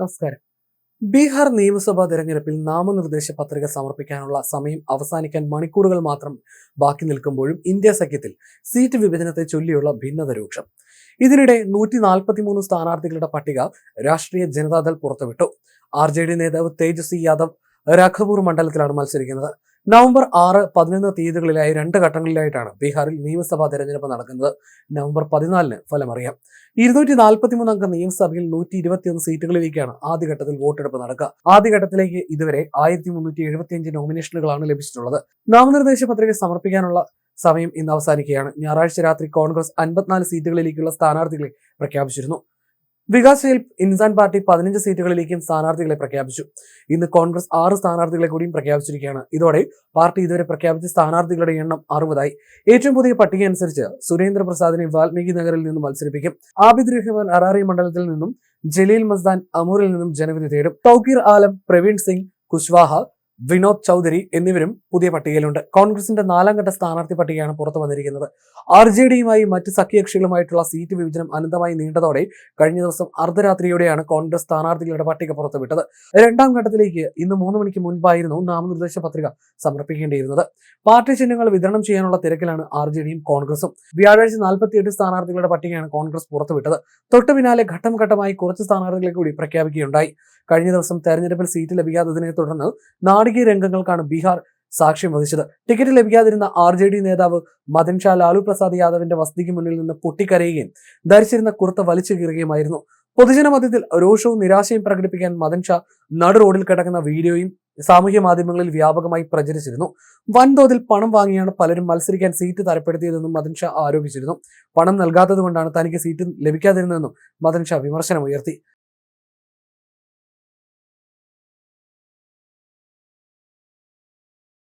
നമസ്കാരം. ബീഹാർ നിയമസഭാ തെരഞ്ഞെടുപ്പിൽ നാമനിർദ്ദേശ പത്രിക സമർപ്പിക്കാനുള്ള സമയം അവസാനിക്കാൻ മണിക്കൂറുകൾ മാത്രം ബാക്കി നിൽക്കുമ്പോഴും ഇന്ത്യ സഖ്യത്തിൽ സീറ്റ് വിഭജനത്തെ ചൊല്ലിയുള്ള ഭിന്നത രൂക്ഷം. ഇതിനിടെ നൂറ്റി നാൽപ്പത്തിമൂന്ന് സ്ഥാനാർത്ഥികളുടെ പട്ടിക രാഷ്ട്രീയ ജനതാദൾ പുറത്തുവിട്ടു. ആർ ജെ ഡി നേതാവ് തേജസ്വി യാദവ് രാഘപൂർ മണ്ഡലത്തിലാണ് മത്സരിക്കുന്നത്. നവംബർ ആറ് പതിനൊന്ന് തീയതികളിലായി രണ്ട് ഘട്ടങ്ങളിലായിട്ടാണ് ബീഹാറിൽ നിയമസഭാ തെരഞ്ഞെടുപ്പ് നടക്കുന്നത്. നവംബർ പതിനാലിന് ഫലമറിയാം. ഇരുന്നൂറ്റി നാൽപ്പത്തിമൂന്ന് അംഗ നിയമസഭയിൽ നൂറ്റി ഇരുപത്തിയൊന്ന് സീറ്റുകളിലേക്കാണ് ആദ്യഘട്ടത്തിൽ വോട്ടെടുപ്പ് നടക്കുക. ആദ്യഘട്ടത്തിലേക്ക് ഇതുവരെ ആയിരത്തി മുന്നൂറ്റി എഴുപത്തിയഞ്ച് നോമിനേഷനുകളാണ് ലഭിച്ചിട്ടുള്ളത്. നാമനിർദ്ദേശ പത്രിക സമർപ്പിക്കാനുള്ള സമയം ഇന്ന് അവസാനിക്കുകയാണ്. ഞായറാഴ്ച രാത്രി കോൺഗ്രസ് അൻപത്തിനാല് സീറ്റുകളിലേക്കുള്ള സ്ഥാനാർത്ഥികളെ പ്രഖ്യാപിച്ചിരുന്നു. വികാസ് ഹെൽപ്പ് ഇൻസാൻ പാർട്ടി പതിനഞ്ച് സീറ്റുകളിലേക്കും സ്ഥാനാർത്ഥികളെ പ്രഖ്യാപിച്ചു. ഇന്ന് കോൺഗ്രസ് ആറ് സ്ഥാനാർത്ഥികളെ കൂടിയും പ്രഖ്യാപിച്ചിരിക്കുകയാണ്. ഇതോടെ പാർട്ടി ഇതുവരെ പ്രഖ്യാപിച്ച സ്ഥാനാർത്ഥികളുടെ എണ്ണം അറുപതായി. ഏറ്റവും പുതിയ പട്ടിക അനുസരിച്ച് സുരേന്ദ്ര പ്രസാദിനെ വാൽമീകി നഗറിൽ നിന്നും മത്സരിപ്പിക്കും. ആബിദ് റഹ്മാൻ അറാറി മണ്ഡലത്തിൽ നിന്നും ജലീൽ മസ്ദാൻ അമൂറിൽ നിന്നും ജനവിധി തേടും. തൗക്കീർ ആലം പ്രവീൺ സിംഗ് കുശ്വാഹ വിനോദ് ചൗധരി എന്നിവരും പുതിയ പട്ടികയിലുണ്ട്. കോൺഗ്രസിന്റെ നാലാം ഘട്ട സ്ഥാനാർത്ഥി പട്ടികയാണ് പുറത്തു വന്നിരിക്കുന്നത്. ആർ ജെ ഡിയുമായി മറ്റ് സഖ്യകക്ഷികളുമായിട്ടുള്ള സീറ്റ് വിഭജനം അനന്തമായി നീണ്ടതോടെ കഴിഞ്ഞ ദിവസം അർദ്ധരാത്രിയോടെയാണ് കോൺഗ്രസ് സ്ഥാനാർത്ഥികളുടെ പട്ടിക പുറത്തുവിട്ടത്. രണ്ടാം ഘട്ടത്തിലേക്ക് ഇന്ന് മൂന്ന് മണിക്ക് മുൻപായിരുന്നു നാമനിർദ്ദേശ പത്രിക സമർപ്പിക്കേണ്ടിയിരുന്നത്. പാർട്ടി ചിഹ്നങ്ങൾ വിതരണം ചെയ്യാനുള്ള തിരക്കിലാണ് ആർ ജെ ഡിയും കോൺഗ്രസും. വ്യാഴാഴ്ച നാൽപ്പത്തിയെട്ട് സ്ഥാനാർത്ഥികളുടെ പട്ടികയാണ് കോൺഗ്രസ് പുറത്തുവിട്ടത്. തൊട്ടു പിന്നാലെ ഘട്ടം ഘട്ടമായി കുറച്ച് സ്ഥാനാർത്ഥികളെ കൂടി പ്രഖ്യാപിക്കുകയുണ്ടായി. കഴിഞ്ഞ ദിവസം തെരഞ്ഞെടുപ്പിൽ സീറ്റ് ലഭിക്കാത്തതിനെ തുടർന്ന് നാടകീയ രംഗങ്ങൾക്കാണ് ബീഹാർ സാക്ഷ്യം വഹിച്ചത്. ടിക്കറ്റ് ലഭിക്കാതിരുന്ന ആർ ജെ ഡി നേതാവ് മദൻ ഷാ ലാലു പ്രസാദ് യാദവിന്റെ വസതിക്ക് മുന്നിൽ നിന്ന് പൊട്ടിക്കരയുകയും ധരിച്ചിരുന്ന കുർത്ത വലിച്ചു കീറുകയുമായിരുന്നു. പൊതുജന മധ്യത്തിൽ രോഷവും നിരാശയും പ്രകടിപ്പിക്കാൻ മദൻ ഷാ നടു റോഡിൽ കിടക്കുന്ന വീഡിയോയും സാമൂഹ്യ മാധ്യമങ്ങളിൽ വ്യാപകമായി പ്രചരിച്ചിരുന്നു. വൻതോതിൽ പണം വാങ്ങിയാണ് പലരും മത്സരിക്കാൻ സീറ്റ് തരപ്പെടുത്തിയതെന്നും മദൻ ഷാ ആരോപിച്ചിരുന്നു. പണം നൽകാത്തതുകൊണ്ടാണ് തനിക്ക് സീറ്റ് ലഭിക്കാതിരുന്നതെന്നും മദൻ ഷാ വിമർശനമുയർത്തി.